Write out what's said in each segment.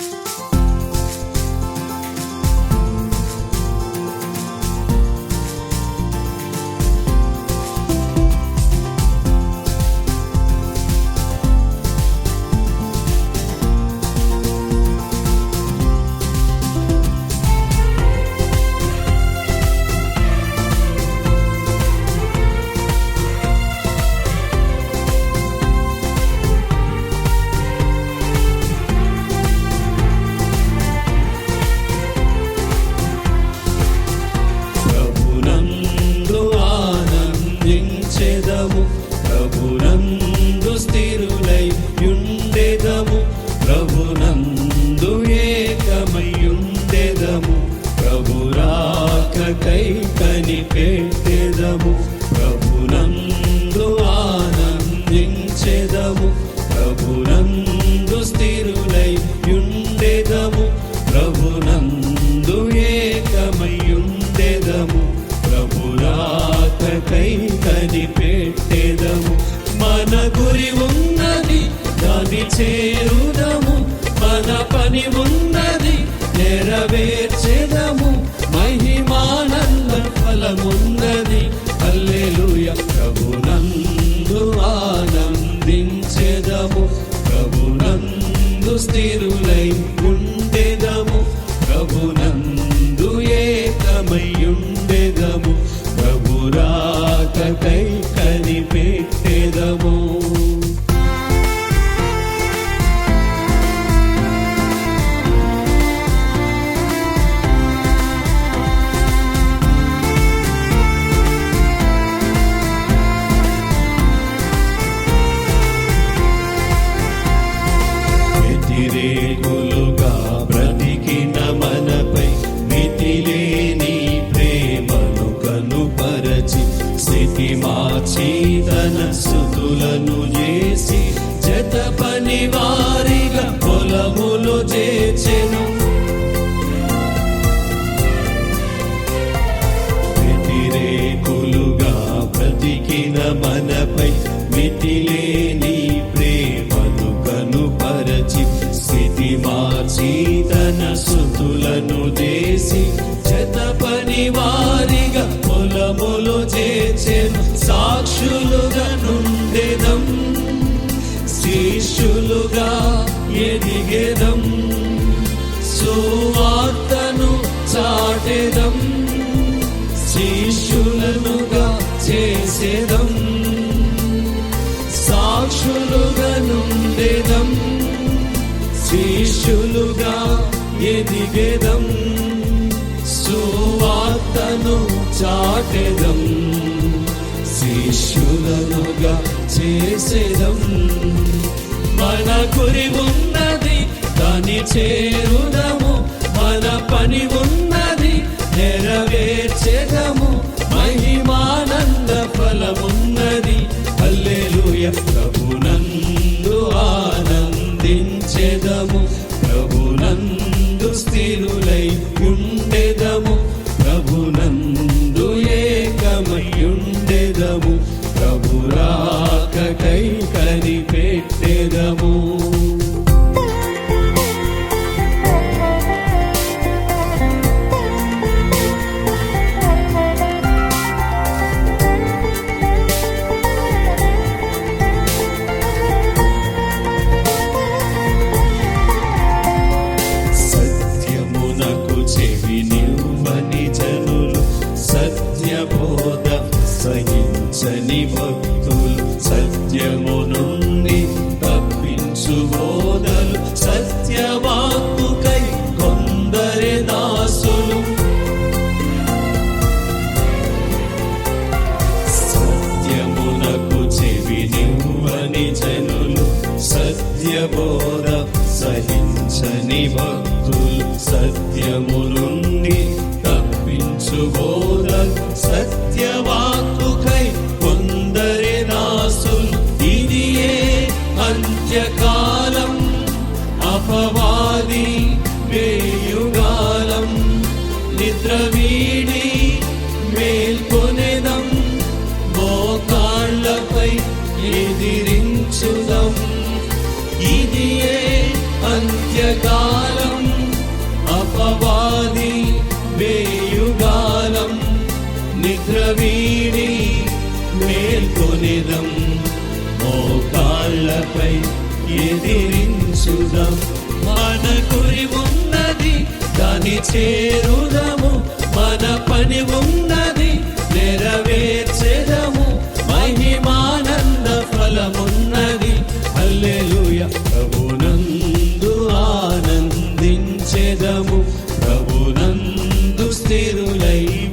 Bye. సువార్తను చాటెదం శిష్యులనుగా చేసేదం సాక్షులుగా నుండేదం శిష్యులుగా ఎదిగేదం సువార్తను చాటెదం శిష్యులనుగా చేసేదం మన గురి ఉన్నది దాని చేరుదం entendamos. కాలం అపవాది వేయుగాలం నిద్రవీడి మేల్కొనిదం మేల్కొనిదం మోకాళ్ళపై ఎదిరించుదం. మన గురి ఉన్నది దాని చేరుదము. మన పని ఉన్నది నెరవేర్చెదము. మహిమానంద ఫలమున్నది. అల్లెలుయ చెదము. ప్రభునందు స్థిరులై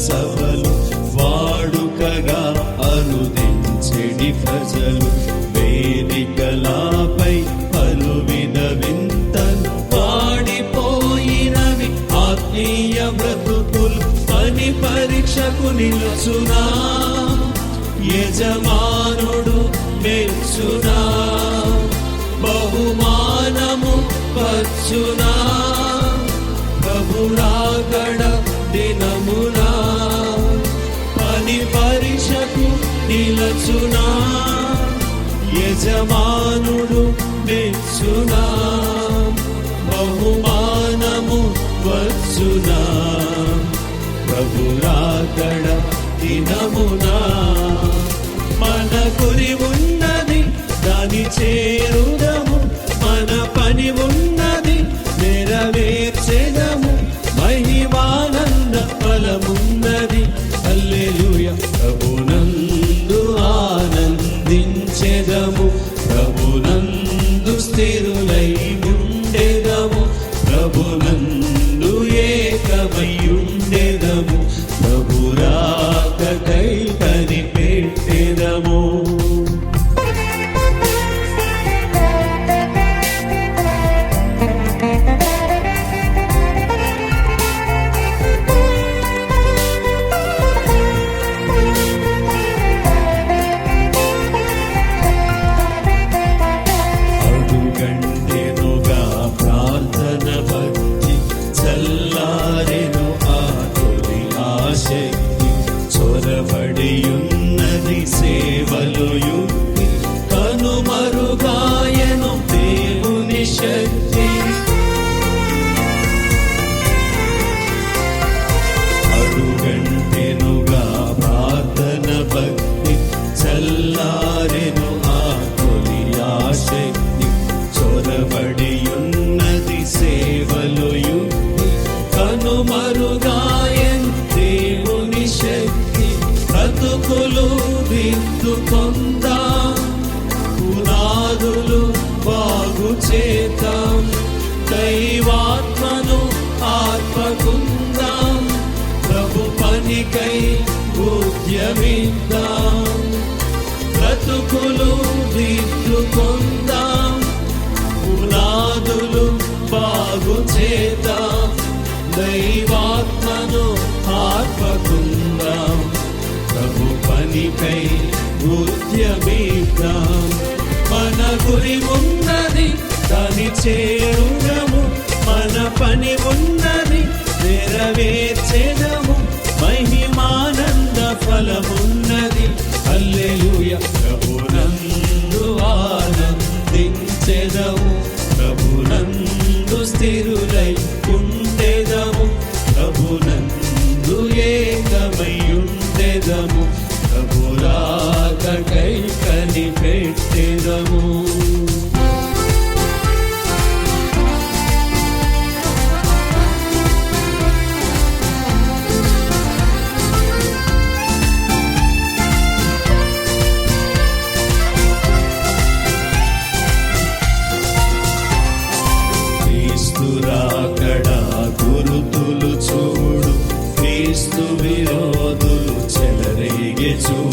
సభలు వాడుకగా అనుదించెడి ప్రజలు. వేదికలాపై పలు విధ వింతలు పాడిపోయినవి. ఆత్మీయ బ్రతుకులు పని పరీక్షకు నిలుచునా. యజమానుడు మెచ్చునా. బహుమానము పచ్చునా. ప్రభురాగడ మెచ్చునా యజమానుడు మెచ్చునా బహుమానము వచ్చునా? ప్రభురాకడ దినమునా? మన గురి ఉన్నది దాని చేరుదము. మన పని ఉన్నది నెరవేర్చెదము. మహిమానంద ఫలమున్నది పనికై నృత్యమిద్దాం మన గురి ఉన్నది దాని చేరుగము మన పని ఉన్నది నెరవేర్చెదము. మహిమానంద ఫలము. మార్గము క్రీస్తురాకడా చూడు క్రీస్తు విరోధులు చెలరేగే చూడు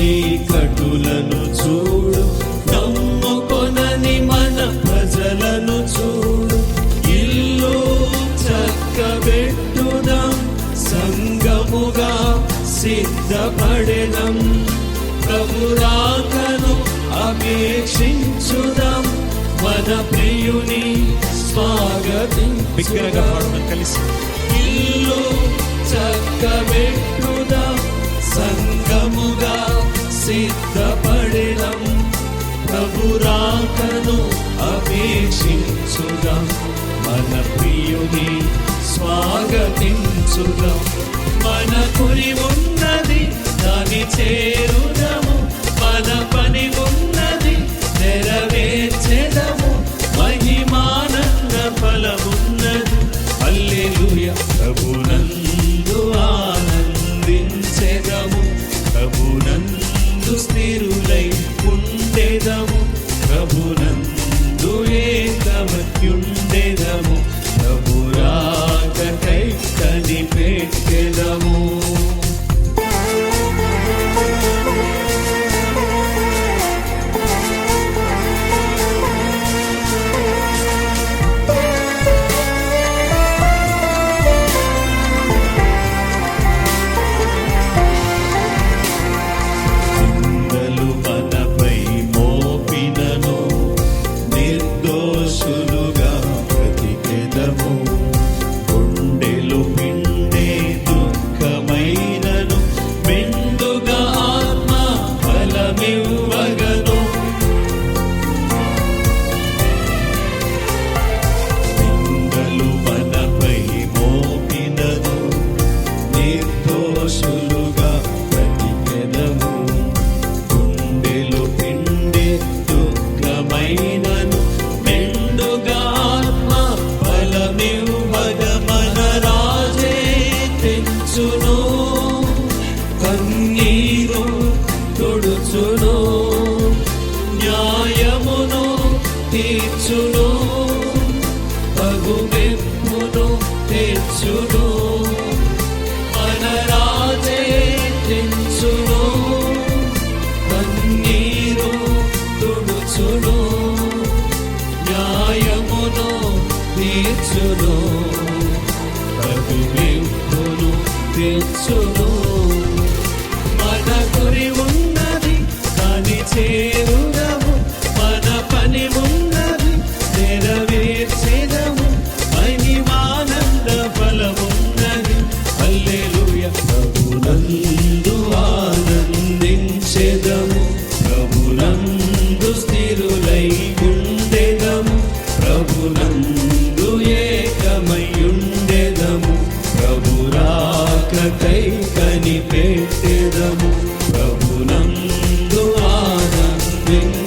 చీకటులను చూడు. దమ్ముకొనని మన ప్రజలను చూడు. ఇల్లు చక్కబెట్టుదాం. సంగముగా సిద్ధపడెదం. ప్రభురాకను అపేక్షించుదాం. మన ప్రియుని స్వాగతించు కలిసి. ఇల్లు చక్కబెట్టు సిద్ధపడినం ప్రభురాకను అపేక్షించుదాం. మన ప్రియుని స్వాగతించుదాం. మన కురి ఉన్నది దాని చేరుదము. మన నిత్యదము ప్రభునందు ఆనందించు.